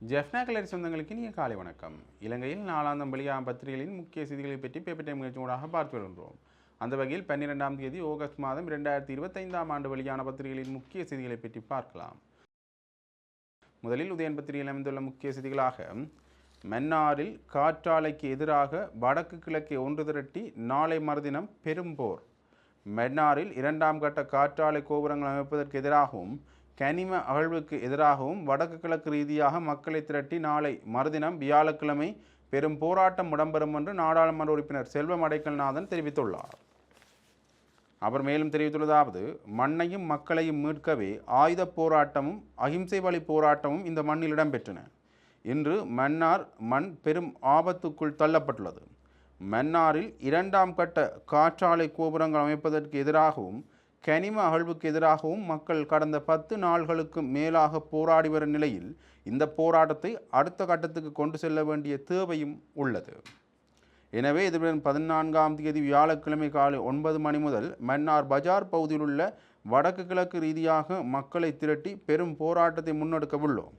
ஜெஃப்னா கலரி சொந்தங்களுக்கு இனிய காலை வணக்கம். இலங்கையில் நாலாம் வெளியாகும் பத்திரிகைகளின் முக்கிய செய்திகளை பற்றி பேப்பர் டைம் நிகழ்ச்சியோடாக பார்த்து வருகின்றோம். அந்த வகையில் பன்னிரெண்டாம் தேதி ஆகஸ்ட் மாதம் இரண்டாயிரத்தி இருபத்தைந்தாம் ஆண்டு வெளியான பத்திரிகைகளின் முக்கிய செய்திகளை பற்றி பார்க்கலாம். முதலில் உதயன் பத்திரிகையில் அமைந்துள்ள முக்கிய செய்திகளாக மன்னாரில் காற்றாலைக்கு எதிராக வடக்கு கிழக்கே ஒன்று திரட்டி நாளை மறுதினம் பெரும்போர் மன்னாரில் இரண்டாம் கட்ட காற்றாலை கோபுரங்கள் அமைப்பதற்கு எதிராகவும் கனிம அகழ்வுக்கு எதிராகவும் வடக்கு கிழக்கு ரீதியாக மக்களை திரட்டி நாளை மறுதினம் வியாழக்கிழமை பெரும் போராட்டம் இடம்பெறும் என்று நாடாளுமன்ற உறுப்பினர் செல்வம் அடைக்கல்நாதன் தெரிவித்துள்ளார். அவர் மேலும் தெரிவித்துள்ளதாவது மண்ணையும் மக்களையும் மீட்கவே ஆயுத போராட்டமும் அகிம்சை வழி போராட்டமும் இந்த மண்ணில் இடம்பெற்றன. இன்று மன்னார் மண் பெரும் ஆபத்துக்குள் தள்ளப்பட்டுள்ளது. மன்னாரில் இரண்டாம் கட்ட காற்றாலை கோபுரங்கள் அமைப்பதற்கு எதிராகவும் கனிம அகழ்வுக்கு எதிராகவும் மக்கள் கடந்த பத்து நாள்களுக்கு மேலாக போராடி வரும் நிலையில் இந்த போராட்டத்தை அடுத்த கட்டத்துக்கு கொண்டு செல்ல வேண்டிய தேவையும் உள்ளது. எனவே எதிர்வரும் பதினான்காம் தேதி வியாழக்கிழமை காலை ஒன்பது மணி முதல் மன்னார் பஜார் பகுதியில் உள்ள வடக்கு கிழக்கு ரீதியாக மக்களை திரட்டி பெரும் போராட்டத்தை முன்னெடுக்க உள்ளோம்.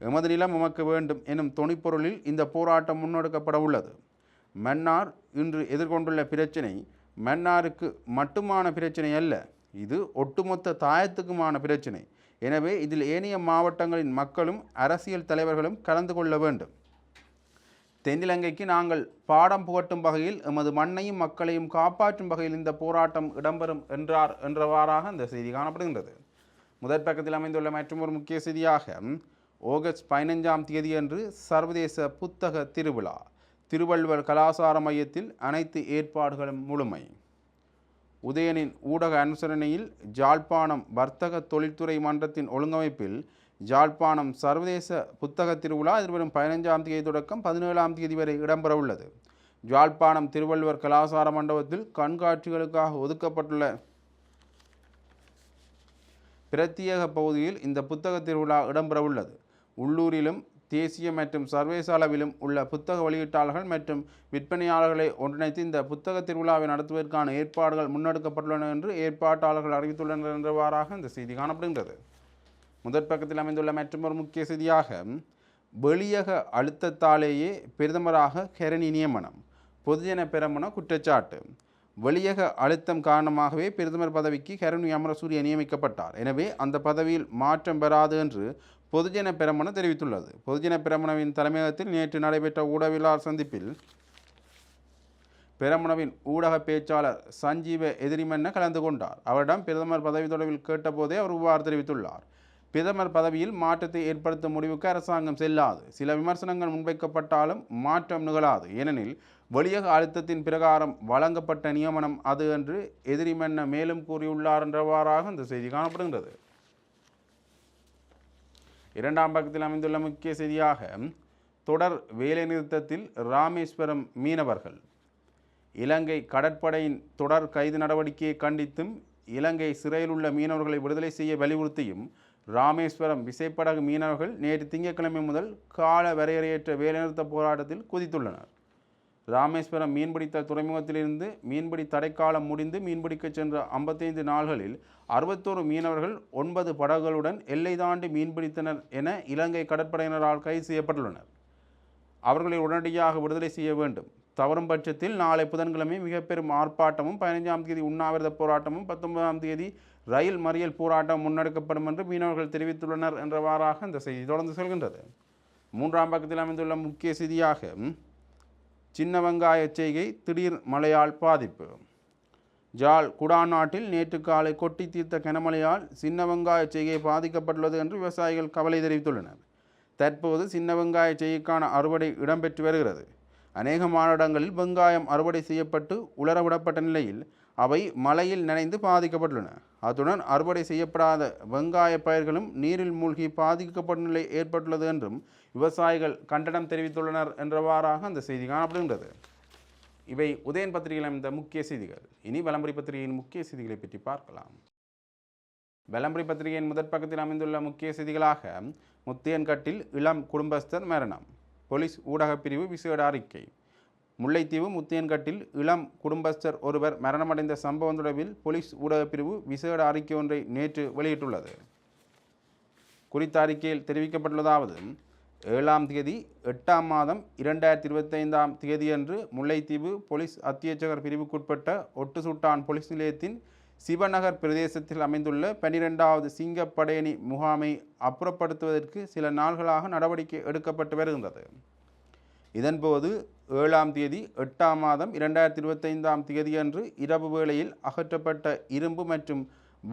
எமது நிலம் எமக்கு வேண்டும் எனும் துணிப்பொருளில் இந்த போராட்டம் முன்னெடுக்கப்பட உள்ளது. மன்னார் இன்று எதிர்கொண்டுள்ள பிரச்சினை மன்னாருக்கு மட்டுமான பிரச்சினை அல்ல இது ஒட்டுமொத்த தாயத்துக்குமான பிரச்சினை. எனவே இதில் ஏனைய மாவட்டங்களின் மக்களும் அரசியல் தலைவர்களும் கலந்து கொள்ள வேண்டும். தென்னிலங்கைக்கு நாங்கள் பாடம் புகட்டும் வகையில் எமது மண்ணையும் மக்களையும் காப்பாற்றும் வகையில் இந்த போராட்டம் இடம்பெறும் என்றார் என்றவாறாக இந்த செய்தி காணப்படுகின்றது. முதற் பக்கத்தில் அமைந்துள்ள மற்றொரு முக்கிய செய்தியாக ஆகஸ்ட் பதினைஞ்சாம் தேதியன்று சர்வதேச புத்தக திருவிழா திருவள்ளுவர் கலாசார மையத்தில் அனைத்து ஏற்பாடுகளும் முழுமை. உதயனின் ஊடக அனுசரணையில் ஜாழ்ப்பாணம் வர்த்தக தொழில்துறை மன்றத்தின் ஒழுங்கமைப்பில் ஜாழ்ப்பாணம் சர்வதேச புத்தக திருவிழா எதிர்வரும் பதினைஞ்சாம் தேதி தொடக்கம் பதினேழாம் தேதி வரை இடம்பெற உள்ளது ஜாழ்ப்பாணம் திருவள்ளுவர் கலாசார மண்டபத்தில் கண்காட்சிகளுக்காக ஒதுக்கப்பட்டுள்ள பிரத்யேக பகுதியில் இந்த புத்தக திருவிழா இடம்பெற உள்ளது உள்ளூரிலும் தேசிய மற்றும் சர்வதேச அளவிலும் உள்ள புத்தக வெளியீட்டாளர்கள் மற்றும் விற்பனையாளர்களை ஒன்றிணைத்து இந்த புத்தக திருவிழாவை நடத்துவதற்கான ஏற்பாடுகள் முன்னெடுக்கப்பட்டுள்ளன என்று ஏற்பாட்டாளர்கள் அறிவித்துள்ளனர் என்றவாறாக இந்த செய்தி காணப்படுகின்றது. முதற் பக்கத்தில் அமைந்துள்ள மற்றொரு முக்கிய செய்தியாக வெளியக அழுத்தத்தாலேயே பிரதமராக ஹெரணி நியமனம் பொதுஜன பெரமுன குற்றச்சாட்டு. வெளியக அழுத்தம் காரணமாகவே பிரதமர் பதவிக்கு கருணி அமரசூரிய நியமிக்கப்பட்டார். எனவே அந்த பதவியில் மாற்றம் பெறாது என்று பொதுஜன பெரமுன தெரிவித்துள்ளது. பொதுஜன பெரமுனவின் தலைமையகத்தில் நேற்று நடைபெற்ற ஊடகவியலாளர் சந்திப்பில் பெரமுனவின் ஊடக பேச்சாளர் சஞ்சீவ எதிரிமன்ன கலந்து கொண்டார். அவரிடம் பிரதமர் பதவி தொடர்பில் கேட்டபோதே அவர் இவ்வாறு தெரிவித்துள்ளார். பிரதமர் பதவியில் மாற்றத்தை ஏற்படுத்தும் முடிவுக்கு அரசாங்கம் செல்லாது. சில விமர்சனங்கள் முன்வைக்கப்பட்டாலும் மாற்றம் நிகழாது. ஏனெனில் வெளியக அழுத்தத்தின் பிரகாரம் வழங்கப்பட்ட நியமனம் அது என்று எதிரிமன்ன மேலும் கூறியுள்ளார் என்றவாறாக இந்த செய்தி காணப்படுகின்றது. இரண்டாம் பக்கத்தில் அமைந்துள்ள முக்கிய செய்தியாக தொடர் வேலைநிறுத்தத்தில் ராமேஸ்வரம் மீனவர்கள். இலங்கை கடற்படையின் தொடர் கைது நடவடிக்கையை கண்டித்தும் இலங்கை சிறையில் உள்ள மீனவர்களை விடுதலை செய்ய வலியுறுத்தியும் ராமேஸ்வரம் விசைப்படகு மீனவர்கள் நேற்று திங்கட்கிழமை முதல் கால வரையறையற்ற வேலைநிறுத்த போராட்டத்தில் குதித்துள்ளனர். ராமேஸ்வரம் மீன்பிடித்தல் துறைமுகத்திலிருந்து மீன்பிடி தடைக்காலம் முடிந்து மீன்பிடிக்கச் சென்ற ஐம்பத்தைந்து நாள்களில் அறுபத்தோரு மீனவர்கள் ஒன்பது படகுகளுடன் எல்லை தாண்டி மீன்பிடித்தனர் என இலங்கை கடற்படையினரால் கைது செய்யப்பட்டுள்ளனர். அவர்களை உடனடியாக விடுதலை செய்ய வேண்டும். தவறும் பட்சத்தில் நாளை புதன்கிழமை மிக பெரும் ஆர்ப்பாட்டமும் பதினைஞ்சாம் தேதி உண்ணாவிரத போராட்டமும் பத்தொன்பதாம் தேதி ரயில் மறியல் போராட்டம் முன்னெடுக்கப்படும் என்று மீனவர்கள் தெரிவித்துள்ளனர் என்றவாறாக இந்த செய்தி தொடர்ந்து செல்கின்றது. மூன்றாம் பக்கத்தில் அமைந்துள்ள முக்கிய செய்தியாக சின்ன வெங்காய செய்கை திடீர் மழையால் பாதிப்பு. ஜாழ் குடாநாட்டில் நேற்று காலை கொட்டி தீர்த்த கனமழையால் சின்ன வெங்காய செய்கை பாதிக்கப்பட்டுள்ளது என்று விவசாயிகள் கவலை தெரிவித்துள்ளனர். தற்போது சின்ன வெங்காய செய்கைக்கான அறுவடை இடம்பெற்று வருகிறது. அநேக மாநிலங்களில் வெங்காயம் அறுவடை செய்யப்பட்டு உலரவிடப்பட்ட நிலையில் அவை மழையில் நனைந்து பாதிக்கப்பட்டுள்ளன. அத்துடன் அறுவடை செய்யப்படாத வெங்காய பயிர்களும் நீரில் மூழ்கி பாதிக்கப்படும் நிலை ஏற்பட்டுள்ளது என்றும் விவசாயிகள் கண்டனம் தெரிவித்துள்ளனர் என்றவாறாக அந்த செய்தி காணப்படுகின்றது. இவை உதயன் பத்திரிகையில் அமைந்த முக்கிய செய்திகள். இனி வலம்புரி பத்திரிகையின் முக்கிய செய்திகளை பற்றி பார்க்கலாம். வலம்புரி பத்திரிகையின் முதற் பக்கத்தில் அமைந்துள்ள முக்கிய செய்திகளாக முத்தியன்கட்டில் இளம் குடும்பஸ்தர் மரணம் போலீஸ் ஊடகப் பிரிவு விசேட அறிக்கை முல்லைத்தீவு முத்தியன்கட்டில் இளம் குடும்பஸ்தர் ஒருவர் மரணமடைந்த சம்பவம் தொடர்பில் போலீஸ் ஊடகப் பிரிவு விசேட அறிக்கை ஒன்றை நேற்று வெளியிட்டுள்ளது. குறித்த அறிக்கையில் தெரிவிக்கப்பட்டுள்ளதாவது ஏழாம் தேதி எட்டாம் மாதம் இரண்டாயிரத்தி இருபத்தைந்தாம் தேதியன்று முல்லைத்தீவு போலீஸ் அத்தியட்சகர் பிரிவுக்குட்பட்ட ஒட்டுசுட்டான் போலீஸ் நிலையத்தின் சிவநகர் பிரதேசத்தில் அமைந்துள்ள பனிரெண்டாவது சிங்கப்படையணி முகாமை அப்புறப்படுத்துவதற்கு சில நாள்களாக நடவடிக்கை எடுக்கப்பட்டு வருகின்றது. இதன்போது ஏழாம் தேதி எட்டாம் மாதம் இரண்டாயிரத்தி இருபத்தைந்தாம் தேதியன்று இரவு வேளையில் அகற்றப்பட்ட இரும்பு மற்றும்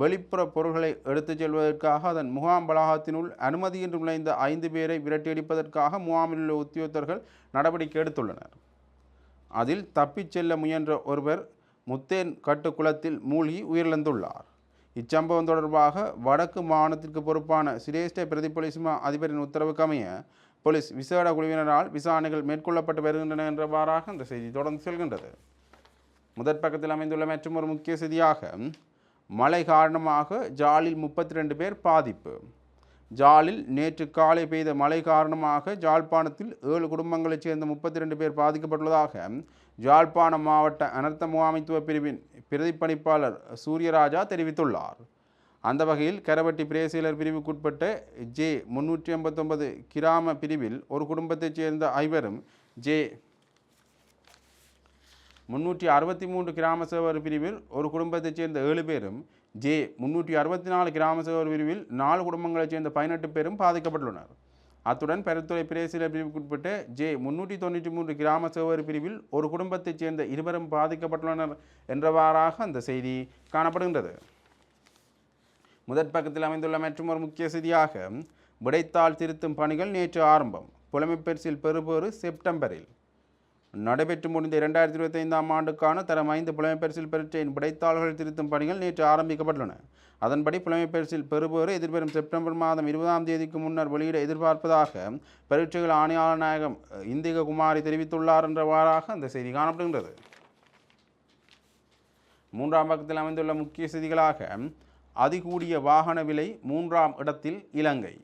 வெளிப்புற பொருள்களை எடுத்துச் செல்வதற்காக அதன் முகாம் வளாகத்தினுள் அனுமதியின்றி நுழைந்த ஐந்து பேரை விரட்டியடிப்பதற்காக முகாமில் உள்ள உத்தியோகத்தர்கள் நடவடிக்கை எடுத்துள்ளனர். அதில் தப்பிச் செல்ல முயன்ற ஒருவர் முத்தேன் கட்டுக்குளத்தில் மூழ்கி உயிரிழந்துள்ளார். இச்சம்பவம் தொடர்பாக வடக்கு மாகாணத்திற்கு பொறுப்பான சிரேஷ்ட பிரதிபொலிசிமா அதிபரின் உத்தரவுக்கமைய போலீஸ் விசேட குழுவினரால் விசாரணைகள் மேற்கொள்ளப்பட்டு வருகின்றன என்றவாறாக அந்த செய்தி தொடர்ந்து செல்கின்றது. முதற் பக்கத்தில் அமைந்துள்ள மற்றும் ஒரு முக்கிய செய்தியாக மழை காரணமாக ஜாலில் முப்பத்தி ரெண்டு பேர் பாதிப்பு. ஜாலில் நேற்று காலை பெய்த மழை காரணமாக ஜாழ்ப்பாணத்தில் ஏழு குடும்பங்களைச் சேர்ந்த முப்பத்தி ரெண்டு பேர் பாதிக்கப்பட்டுள்ளதாக ஜாழ்ப்பாணம் மாவட்ட அனர்த்த முகாமைத்துவ பிரிவின் பிரதிப்பணிப்பாளர் சூரியராஜா தெரிவித்துள்ளார். அந்த வகையில் கரவட்டி பிரேசிலர் பிரிவுக்குட்பட்ட ஜே முன்னூற்றி ஐம்பத்தொன்பது கிராம பிரிவில் ஒரு குடும்பத்தைச் சேர்ந்த ஐவரும் ஜே முன்னூற்றி அறுபத்தி மூன்று கிராம சேவர் பிரிவில் ஒரு குடும்பத்தைச் சேர்ந்த ஏழு பேரும் ஜே முன்னூற்றி அறுபத்தி நாலு கிராம சேவர் பிரிவில் நாலு குடும்பங்களைச் சேர்ந்த பதினெட்டு பேரும் பாதிக்கப்பட்டுள்ளனர். அத்துடன் பெருத்துறை பிரேசில பிரிவுக்குட்பட்ட ஜே முன்னூற்றி தொண்ணூற்றி மூன்று கிராம சேவர் பிரிவில் ஒரு குடும்பத்தைச் சேர்ந்த இருவரும் பாதிக்கப்பட்டுள்ளனர் என்றவாறாக அந்த செய்தி காணப்படுகின்றது. முதற் பக்கத்தில் அமைந்துள்ள மற்றும் ஒரு முக்கிய செய்தியாக விடைத்தாள் திருத்தும் பணிகள் நேற்று ஆரம்பம். புலமைப்பரிசில் பெறுபோறு செப்டம்பரில். நடைபெற்று முடிந்த இரண்டாயிரத்தி இருபத்தைந்தாம் ஆண்டுக்கான தரம் ஐந்து புலமைப்பரிசில் பரீட்சையின் விடைத்தாள்கள் திருத்தும் பணிகள் நேற்று ஆரம்பிக்கப்பட்டுள்ளன. அதன்படி புலமைப்பரிசில் பெறுபவர் எதிர்வரும் செப்டம்பர் மாதம் இருபதாம் தேதிக்கு முன்னர் வெளியிட எதிர்பார்ப்பதாக பரீட்சைகள் ஆணையாளர் நாயகம் இந்திக குமாரி தெரிவித்துள்ளார் என்றவாறாக அந்த செய்தி காணப்படுகின்றது. மூன்றாம் பக்கத்தில் அமைந்துள்ள முக்கிய செய்திகளாக அதிகூடிய வாகன விலை மூன்றாம் இடத்தில் இலங்கை.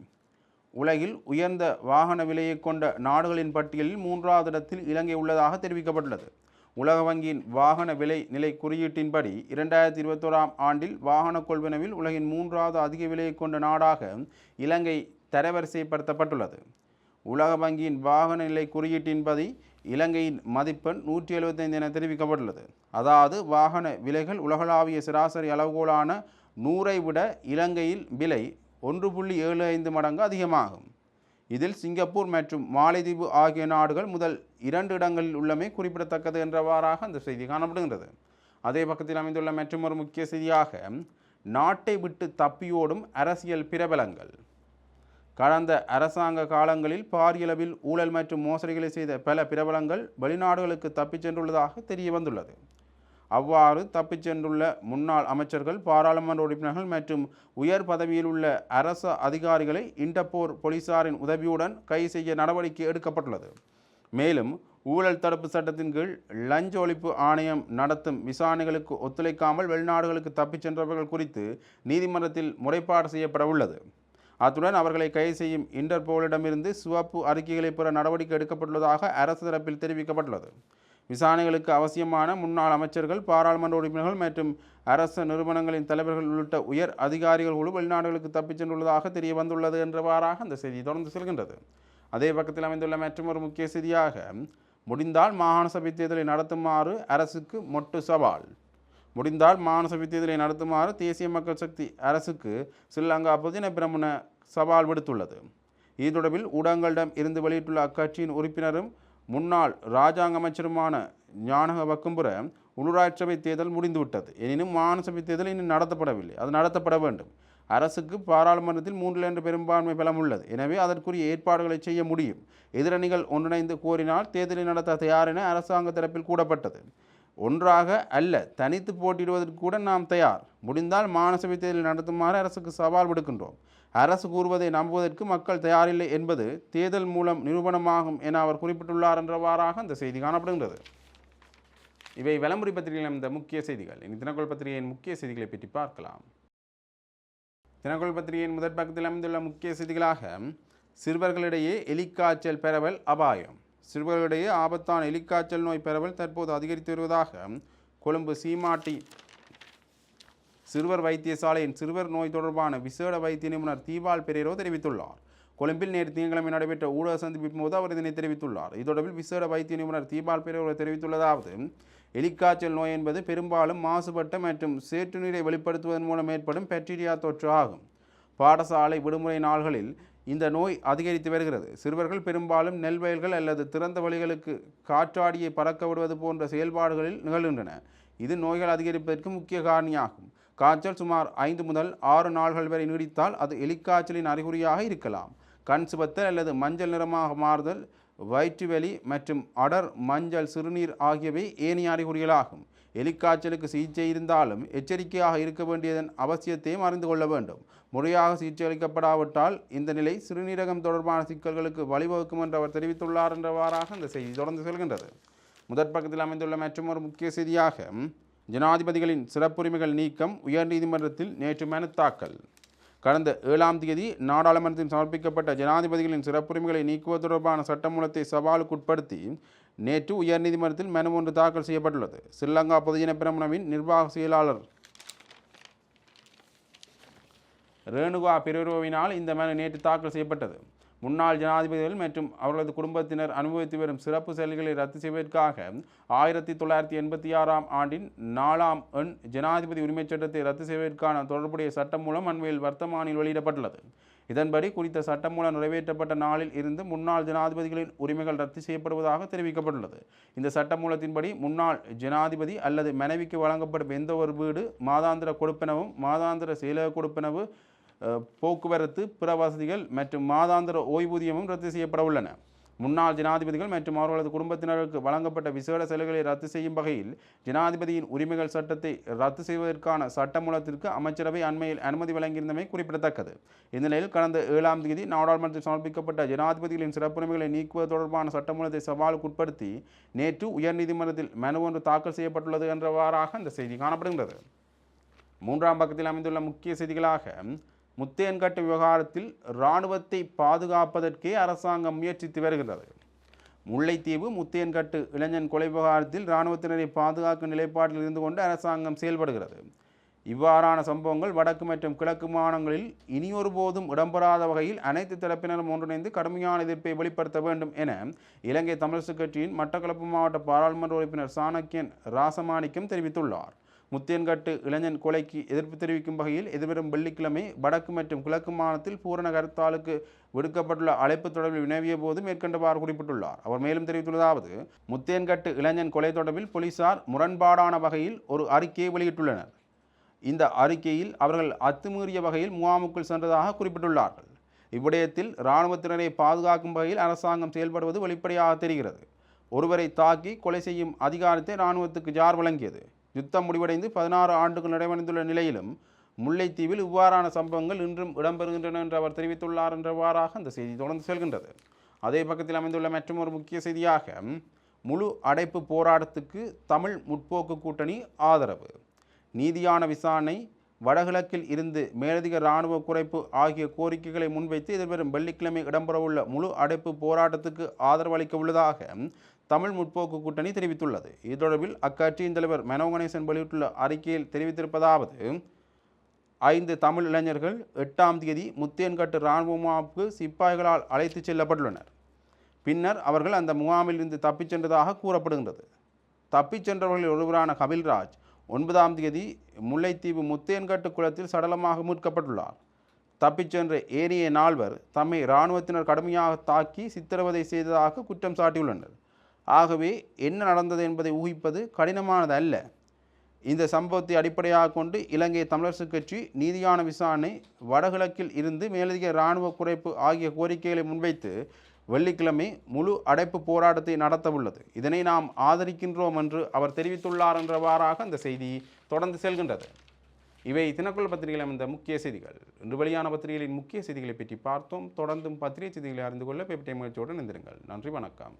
உலகில் உயர்ந்த வாகன விலையை கொண்ட நாடுகளின் பட்டியலில் மூன்றாவது இடத்தில் இலங்கை உள்ளதாக தெரிவிக்கப்பட்டுள்ளது. உலக வங்கியின் வாகன விலை நிலை குறியீட்டின்படி இரண்டாயிரத்தி இருபத்தோராம் ஆண்டில் வாகன கொள்வனவில் உலகின் மூன்றாவது அதிக விலையை கொண்ட நாடாக இலங்கை தரவரிசைப்படுத்தப்பட்டுள்ளது. உலக வங்கியின் வாகன நிலை குறியீட்டின்படி இலங்கையின் மதிப்பெண் நூற்றி எழுபத்தைந்து என தெரிவிக்கப்பட்டுள்ளது. அதாவது வாகன விலைகள் உலகளாவிய சராசரி அளவுகோலான நூறை விட இலங்கையில் விலை ஒன்று புள்ளி ஏழு ஐந்து மடங்கு அதிகமாகும். இதில் சிங்கப்பூர் மற்றும் மாலைதீவு ஆகிய நாடுகள் முதல் இரண்டு இடங்களில் உள்ளமை குறிப்பிடத்தக்கது என்றவாறாக அந்த செய்தி காணப்படுகின்றது. அதே பக்கத்தில் அமைந்துள்ள மற்றொரு முக்கிய செய்தியாக நாட்டை விட்டு தப்பியோடும் அரசியல் பிரபலங்கள். கடந்த அரசாங்க காலங்களில் பாரியளவில் ஊழல் மற்றும் மோசடிகளை செய்த பல பிரபலங்கள் வெளிநாடுகளுக்கு தப்பிச் சென்றுள்ளதாக தெரிய வந்துள்ளது அவ்வாறு தப்பிச் சென்றுள்ள முன்னாள் அமைச்சர்கள் பாராளுமன்ற உறுப்பினர்கள் மற்றும் உயர் பதவியில் உள்ள அரச அதிகாரிகளை இண்டப்போர் போலீசாரின் உதவியுடன் கைது செய்ய நடவடிக்கை எடுக்கப்பட்டுள்ளது. மேலும் ஊழல் தடுப்பு சட்டத்தின் கீழ் லஞ்ச ஒழிப்பு ஆணையம் நடத்தும் விசாரணைகளுக்கு ஒத்துழைக்காமல் வெளிநாடுகளுக்கு தப்பிச் சென்றவர்கள் குறித்து நீதிமன்றத்தில் முறைப்பாடு செய்யப்பட உள்ளது. அத்துடன் அவர்களை கைது செய்யும் இன்டர்போலிடமிருந்து சிவப்பு அறிக்கைகளை பெற நடவடிக்கை எடுக்கப்பட்டுள்ளதாக அரசு தரப்பில் தெரிவிக்கப்பட்டுள்ளது. விசாரணைகளுக்கு அவசியமான முன்னாள் அமைச்சர்கள் பாராளுமன்ற உறுப்பினர்கள் மற்றும் அரச நிறுவனங்களின் தலைவர்கள் உள்ளிட்ட உயர் அதிகாரிகள் குழு வெளிநாடுகளுக்கு தப்பிச் சென்றுள்ளதாக தெரிய வந்துள்ளது என்றவாறாக அந்த செய்தி தொடர்ந்து செல்கின்றது. அதே பக்கத்தில் அமைந்துள்ள மற்றொரு முக்கிய செய்தியாக முடிந்தால் மாகாண சபை தேர்தலை நடத்துமாறு அரசுக்கு மொட்டு சவால். முடிந்தால் மாகாண சபை தேர்தலை நடத்துமாறு தேசிய மக்கள் சக்தி அரசுக்கு ஸ்ரீலங்கா பொதுஜன பிரமுன சவால் விடுத்துள்ளது. இது தொடர்பில் ஊடகங்களிடம் இருந்து வெளியிட்டுள்ள அக்கட்சியின் உறுப்பினரும் முன்னாள் இராஜாங்க அமைச்சருமான ஞானக வக்கும்புர உள்ளூராட்சி சபை தேர்தல் முடிந்துவிட்டது. எனினும் மாகாண சபை தேர்தல் இன்னும் நடத்தப்படவில்லை. அது நடத்தப்பட வேண்டும். அரசுக்கு பாராளுமன்றத்தில் மூன்றில் என்று பெரும்பான்மை பலம் உள்ளது. எனவே அதற்குரிய ஏற்பாடுகளை செய்ய முடியும். எதிரணிகள் ஒன்றிணைந்து கோரினால் தேர்தலை நடத்த தயார் என அரசாங்க தரப்பில் கூடப்பட்டது ஒன்றாக அல்ல தனித்து போட்டியிடுவதற்கு கூட நாம் தயார். முடிந்தால் மாநசபை தேர்தல் நடத்துமாறு அரசுக்கு சவால் விடுக்கின்றோம். அரசு கூறுவதை நம்புவதற்கு மக்கள் தயாரில்லை என்பது தேர்தல் மூலம் நிரூபணமாகும் என அவர் குறிப்பிட்டுள்ளார் என்றவாறாக அந்த செய்தி காணப்படுகின்றது. இவை விளம்பரி பத்திரிகையில் இந்த முக்கிய செய்திகள். இனி தினக்கோள் பத்திரிகையின் முக்கிய செய்திகளை பற்றி பார்க்கலாம். தினக்கோள் பத்திரிகையின் முதற் பக்கத்தில் அமைந்துள்ள முக்கிய செய்திகளாக சிறுவர்களிடையே எலிக்காய்ச்சல் பரவல் அபாயம். சிறுவர்களிடையே ஆபத்தான எலிக்காய்ச்சல் நோய் பரவல் தற்போது அதிகரித்து வருவதாக கொழும்பு சீமாட்டி சிறுவர் வைத்தியசாலையின் சிறுவர் நோய் தொடர்பான விசேட வைத்திய நிபுணர் தீபால் பெரேரோ தெரிவித்துள்ளார். கொழும்பில் நேற்று திங்கட்கிழமை நடைபெற்ற ஊடக சந்திப்பின் போது அவர் இதனை தெரிவித்துள்ளார். இதொடர்பில் விசேட வைத்திய நிபுணர் தீபால் பெரேரோ தெரிவித்துள்ளதாவது எலிக்காய்ச்சல் நோய் என்பது பெரும்பாலும் மாசுபட்ட மற்றும் சேற்று நீரை வெளிப்படுத்துவதன் மூலம் ஏற்படும் பாக்டீரியா தொற்று ஆகும். பாடசாலை விடுமுறை நாள்களில் இந்த நோய் அதிகரித்து வருகிறது. சிறுவர்கள் பெரும்பாலும் நெல் வயல்கள் அல்லது திறந்த வழிகளுக்கு காற்றாடியை பறக்க விடுவது போன்ற செயல்பாடுகளில் நிகழ்கின்றன. இது நோய்கள் அதிகரிப்பதற்கு முக்கிய காரணியாகும். காய்ச்சல் சுமார் ஐந்து முதல் ஆறு நாள்கள் வரை நீடித்தால் அது எலிக்காய்ச்சலின் அறிகுறியாக இருக்கலாம். கண் சிவத்தல் அல்லது மஞ்சள் நிறமாக மாறுதல் வயிற்றுவெளி மற்றும் அடர் மஞ்சள் சிறுநீர் ஆகியவை ஏனைய அறிகுறிகளாகும். எலிக்காய்ச்சலுக்கு சிகிச்சை இருந்தாலும் எச்சரிக்கையாக இருக்க வேண்டியதன் அவசியத்தையும் அறிந்து கொள்ள வேண்டும். முறையாக சிகிச்சை அளிக்கப்படாவிட்டால் இந்த நிலை சிறுநீரகம் தொடர்பான சிக்கல்களுக்கு வழிவகுக்கும் என்று அவர் தெரிவித்துள்ளார் என்றவாறாக இந்த செய்தி தொடர்ந்து செல்கின்றது. முதற் பக்கத்தில் அமைந்துள்ள ஒரு முக்கிய செய்தியாக ஜனாதிபதிகளின் சிறப்புரிமைகள் நீக்கம் உயர்நீதிமன்றத்தில் நேற்று மனு தாக்கல். கடந்த ஏழாம் தேதி நாடாளுமன்றத்தில் சமர்ப்பிக்கப்பட்ட ஜனாதிபதிகளின் சிறப்புரிமைகளை நீக்குவது தொடர்பான சட்டமூலத்தை சவாலுக்குட்படுத்தி நேற்று உயர்நீதிமன்றத்தில் மனு ஒன்று தாக்கல் செய்யப்பட்டுள்ளது. ஸ்ரீலங்கா பொதுஜன பிரமுனவின் நிர்வாக செயலாளர் ரேணுகா பிரிவுவினால் இந்த மனு நேற்று தாக்கல் செய்யப்பட்டது. முன்னாள் ஜனாதிபதிகள் மற்றும் அவர்களது குடும்பத்தினர் அனுபவித்து வரும் சிறப்பு செயல்களை ரத்து செய்வதற்காக ஆயிரத்தி தொள்ளாயிரத்தி எண்பத்தி ஆறாம் ஆண்டின் நாலாம் எண் ஜனாதிபதி உரிமைச் சட்டத்தை ரத்து செய்வதற்கான தொடர்புடைய சட்டம் மூலம் அண்மையில் வர்த்தமானில் வெளியிடப்பட்டுள்ளது. இதன்படி குறித்த சட்டம் மூலம் நிறைவேற்றப்பட்ட நாளில் இருந்து முன்னாள் ஜனாதிபதிகளின் உரிமைகள் ரத்து செய்யப்படுவதாக தெரிவிக்கப்பட்டுள்ளது. இந்த சட்டமூலத்தின்படி முன்னாள் ஜனாதிபதி அல்லது மனைவிக்கு வழங்கப்படும் எந்த ஒரு வீடு மாதாந்திர கொடுப்பனவும் மாதாந்திர செயலக கொடுப்பனவு போக்குவரத்து பிற வசதிகள் மற்றும் மாதாந்திர ஓய்வூதியமும் ரத்து செய்யப்பட உள்ளன. முன்னாள் ஜனாதிபதிகள் மற்றும் அவர்களது குடும்பத்தினருக்கு வழங்கப்பட்ட விசேட செலவுகளை ரத்து செய்யும் வகையில் ஜனாதிபதியின் உரிமைகள் சட்டத்தை ரத்து செய்வதற்கான சட்டமூலத்திற்கு அமைச்சரவை அண்மையில் அனுமதி வழங்கியிருந்தமை குறிப்பிடத்தக்கது. இந்த நிலையில் கடந்த ஏழாம் தேதி நாடாளுமன்றத்தில் சமர்ப்பிக்கப்பட்ட ஜனாதிபதிகளின் சிறப்புரிமைகளை நீக்குவது தொடர்பான சட்டமூலத்தை சவாலுக்குட்படுத்தி நேற்று உயர்நீதிமன்றத்தில் மனு ஒன்று தாக்கல் செய்யப்பட்டுள்ளது என்றவாறாக அந்த செய்தி காணப்படுகின்றது. மூன்றாம் பக்கத்தில் அமைந்துள்ள முக்கிய செய்திகளாக முத்தேன்கட்டு விவகாரத்தில் இராணுவத்தை பாதுகாப்பதற்கே அரசாங்கம் முயற்சித்து வருகிறது. முல்லைத்தீவு முத்தேன்கட்டு இளைஞன் கொலை விவகாரத்தில் இராணுவத்தினரை பாதுகாக்கும் நிலைப்பாட்டில் இருந்து கொண்டு அரசாங்கம் செயல்படுகிறது. இவ்வாறான சம்பவங்கள் வடக்கு மற்றும் கிழக்கு மாநிலங்களில் இனியொருபோதும் இடம்பெறாத வகையில் அனைத்து தரப்பினரும் ஒன்றிணைந்து கடுமையான எதிர்ப்பை வெளிப்படுத்த வேண்டும் என இலங்கை தமிழரசுக் கட்சியின் மட்டக்களப்பு மாவட்ட பாராளுமன்ற உறுப்பினர் சாணக்கியன் ராசமாணிக்கம் தெரிவித்துள்ளார். முத்தேன்கட்டு இளைஞன் கொலைக்கு எதிர்ப்பு தெரிவிக்கும் வகையில் எதிர்வரும் வெள்ளிக்கிழமை வடக்கு மற்றும் கிழக்கு மாநிலத்தில் பூரண கருத்தாளுக்கு விடுக்கப்பட்டுள்ள அழைப்பு தொடர்பில் வினவிய போது மேற்கண்டவாறு குறிப்பிட்டுள்ளார். அவர் மேலும் தெரிவித்துள்ளதாவது முத்தியன்கட்டு இளைஞன் கொலை தொடர்பில் போலீசார் முரண்பாடான வகையில் ஒரு அறிக்கையை வெளியிட்டுள்ளனர். இந்த அறிக்கையில் அவர்கள் அத்துமீறிய வகையில் முகாமுக்குள் சென்றதாக குறிப்பிட்டுள்ளார்கள். இவ்விடயத்தில் இராணுவத்தினரை பாதுகாக்கும் வகையில் அரசாங்கம் செயல்படுவது வெளிப்படையாக தெரிகிறது. ஒருவரை தாக்கி கொலை செய்யும் அதிகாரத்தை இராணுவத்துக்கு ஜார் வழங்கியது. யுத்தம் முடிவடைந்து பதினாறு ஆண்டுகள் நிறைவடைந்துள்ள நிலையிலும் முல்லைத்தீவில் இவ்வாறான சம்பவங்கள் இன்றும் இடம்பெறுகின்றன என்று அவர் தெரிவித்துள்ளார் என்றவாறாக அந்த செய்தி தொடர்ந்து செல்கின்றது. அதே பக்கத்தில் அமைந்துள்ள மற்றும் ஒரு முக்கிய செய்தியாக முழு அடைப்பு போராட்டத்துக்கு தமிழ் முற்போக்கு கூட்டணி ஆதரவு. நீதியான விசாரணை வடகிழக்கில் இருந்து மேலதிக இராணுவ குறைப்பு ஆகிய கோரிக்கைகளை முன்வைத்து எதிர்வரும் வெள்ளிக்கிழமை இடம்பெறவுள்ள முழு அடைப்பு போராட்டத்துக்கு ஆதரவு அளிக்க உள்ளதாக தமிழ் முற்போக்கு கூட்டணி தெரிவித்துள்ளது. இது தொடர்பில் அக்கட்சியின் தலைவர் மனோ கணேசன் வெளியிட்டுள்ள அறிக்கையில் தெரிவித்திருப்பதாவது ஐந்து தமிழ் இளைஞர்கள் எட்டாம் தேதி முத்தேன்கட்டு இராணுவ முகாமுக்கு சிப்பாய்களால் அழைத்துச் செல்லப்பட்டுள்ளனர். பின்னர் அவர்கள் அந்த முகாமில் இருந்து தப்பிச் சென்றதாக கூறப்படுகின்றது. தப்பிச் சென்றவர்களில் ஒருவரான கபில்ராஜ் ஒன்பதாம் தேதி முல்லைத்தீவு முத்தேன்கட்டு குளத்தில் சடலமாக மீட்கப்பட்டுள்ளார். தப்பிச் சென்ற ஏனைய நால்வர் தம்மை இராணுவத்தினர் கடுமையாக தாக்கி சித்திரவதை செய்ததாக குற்றம் சாட்டியுள்ளனர். ஆகவே என்ன நடந்தது என்பதை ஊகிப்பது கடினமானது அல்ல இந்த சம்பவத்தை அடிப்படையாக கொண்டு இலங்கை தமிழரசு கட்சி நீதியான விசாரணை வடகிழக்கில் இருந்து மேலதிக இராணுவ குறைப்பு ஆகிய கோரிக்கைகளை முன்வைத்து வெள்ளிக்கிழமை முழு அடைப்பு போராட்டத்தை நடத்தவுள்ளது. இதனை நாம் ஆதரிக்கின்றோம் என்று அவர் தெரிவித்துள்ளார் என்றவாறாக அந்த செய்தி தொடர்ந்து செல்கின்றது. இவை தினக்குள் பத்திரிகையில் அமைந்த முக்கிய செய்திகள். இன்று வெளியான பத்திரிகைகளின் முக்கிய செய்திகளை பற்றி பார்த்தோம். தொடர்ந்தும் பத்திரிகை செய்திகளை அறிந்து கொள்ள பேப்பர் முயற்சியோடு முயற்சியுடன் இருந்திருங்கள் நன்றி வணக்கம்.